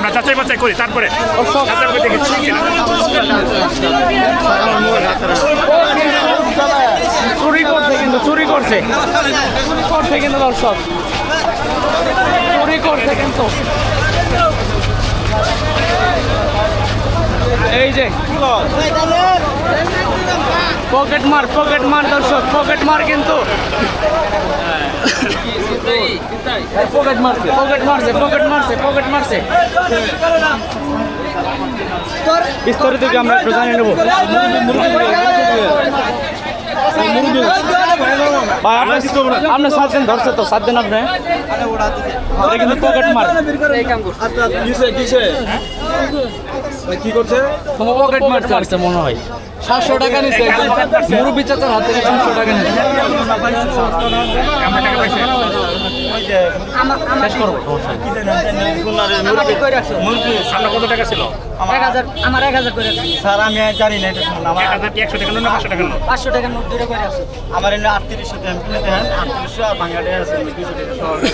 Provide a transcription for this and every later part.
আমরা যাচাই বাছাই করি, তারপরে। চুরি করছে কিন্তু, চুরি করছে। চুরি করছে কিন্তু দর্শক। চুরি করছে কিন্তু। এই যে পকেট মার পকেট মার দর্শক পকেট মার কিন্তু। পকেট মারছে পকেট মারছে পকেট মারছে পকেট মারছে বিস্তারিত কি আমরা একটু জানিয়ে নেব? ভাই আপনার সাত দিন ধরছে তো, সাত দিন আপনি? এটা কিন্তু পকেট মার কিসে কিসে? কি করছে? পকেট মারছে মারছে মনে হয়। সাতশো টাকা নিছে। মুরব্বী চাচার হাত থেকে সাতশো টাকা টাকা পাইছি শেষ করব আমরা কত টাকা ছিল? এক হাজার আমার এক হাজার করে স্যার আমি জানি না এটা শুনুন। আমার এক হাজার একশো টাকা না পাঁচশো টাকা পাঁচশো টাকার নোট দুটো করে আছে আমার এমনি আটত্রিশশো টাকা। দেন আটত্রিশশো আর বাংলাদেশ আছে দুশো টাকা।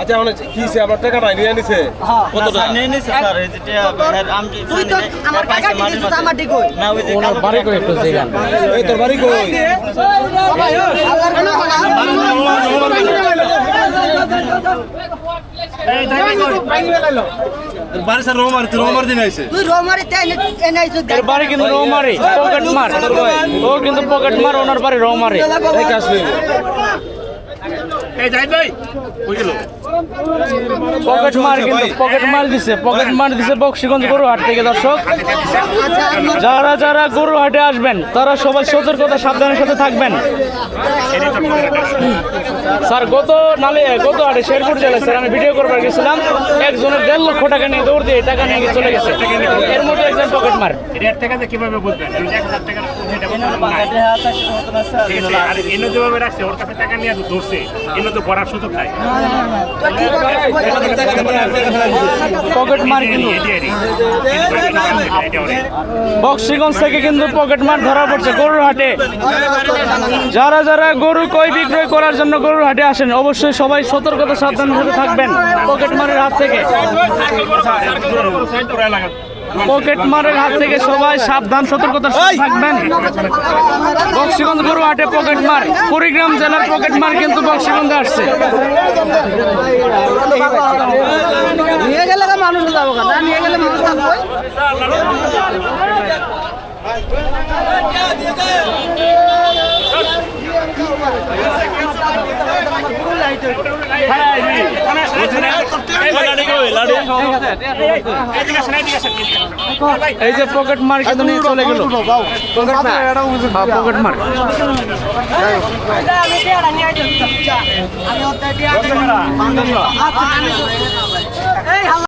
আচ্ছা মানে কি হইছে? আপনার টাকাটা নিয়ে নিছে? হ্যাঁ। কত টাকা? নিয়ে নিছে স্যার এই যে তুই তো আমার টাকা দিছিস মাঝে। আমার দিকই না ওই যে কালো বাড়ি টাকা একটু জায়গা এই তোর বাড়ি কই? বাড়ি স্যার রোমার তুই রোমার দিন আইছে। তুই রোমারি তে এনে আইছো এর বাড়ি কিন্তু রৌমারি পকেট মার। ও কিন্তু পকেট মার ওনার বাড়ি রৌমারি। এই কাজ নেই এই যাই ভাই। ওই গেল? পকেট মার কিন্তু পকেট মার দিছে পকেট মার দিছে বক্সিগঞ্জ গরু হাট থেকে দর্শক। যারা যারা গরু হাটে আসবেন তারা সবাই সতর্কতা সাবধানের সাথে থাকবেন। স্যার গত নালে গত হাটে শেরপুর জেলায় স্যার আমি ভিডিও করবার গেছিলাম। একজনের দেড় লক্ষ টাকা নিয়ে দৌড় দিয়ে টাকা নিয়ে চলে গেছে। এর মধ্যে একজন পকেট মার। কীভাবে বুঝবেন? টাকা আর এনে যেভাবে রাখছে ওর কাছে টাকা নিয়ে এনে তো সুযোগ নাই পকেট মার এটা অনেক বক্সিগঞ্জ থেকে কিন্তু পকেট মার ধরা পড়ছে গরুর হাটে যারা যারা গরু কই বিক্রয় করার জন্য গরুর হাটে আসেন অবশ্যই সবাই সতর্কতা সাবধানের সাথে থাকবেন পকেট মারের হাত থেকে পকেট মারের হাত থেকে সবাই সাবধান সতর্কতার সাথে থাকবেন বক্সিগঞ্জ গরু হাটে পকেট মার কুড়িগ্রাম জেলার পকেট মার কিন্তু বক্সিগঞ্জে আসছে নিয়ে গেলে মানুষ যাব কথা নিয়ে গেলে মানুষ থাকব এই যে পকেট মার কিন্তু নিয়ে চলে গেল। পকেট মার আমি টিয়ারা আমি